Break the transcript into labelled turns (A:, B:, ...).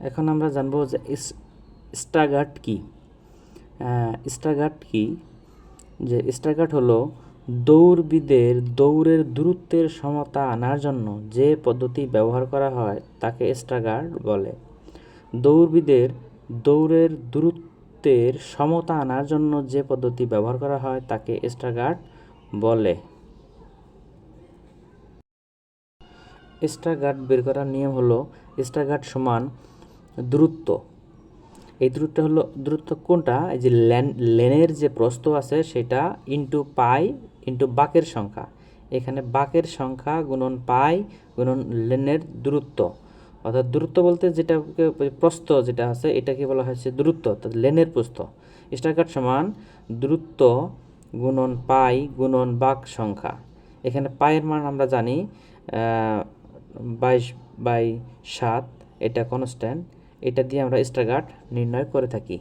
A: এখন আমরা জানব যে স্টাগার্ট কি? স্টাগার্ট কি? যে স্টাগার্ট হলো দৌড়বিদের দৌড়ের দূরত্বের সমতা আনার জন্য যে পদ্ধতি ব্যবহার করা হয় তাকে স্টাগার্ট বলে। দৌড়বিদের দৌড়ের দূরত্বের সমতা আনার জন্য যে পদ্ধতি ব্যবহার করা হয় তাকে স্টাগার্ট বলে। স্টাগার্ট বের করার নিয়ম হলো স্টাগার্ট সমান দূরত্ব এই দূরত্ব হলো দূরত্ব কোনটা? এই যে লেন, লেনের যে প্রস্থ আছে সেটা ইন্টু পাই ইন্টু বাকের সংখ্যা। এখানে বাকের সংখ্যা গুণন পাই গুণন লেনের দূরত্ব অর্থাৎ দূরত্ব বলতে যেটা প্রস্থ যেটা আছে, এটাকে বলা হয়েছে দূরত্ব অর্থাৎ লেনের প্রস্থ। স্টারগার্ড সমান দূরত্ব গুণন পাই গুণন বাক সংখ্যা। এখানে পায়ের মান আমরা জানি বাইশ বাই সাত, এটা কনস্ট্যান্ট এটা দিয়ে আমরা স্টার গার্ড নির্ণয় করে থাকি।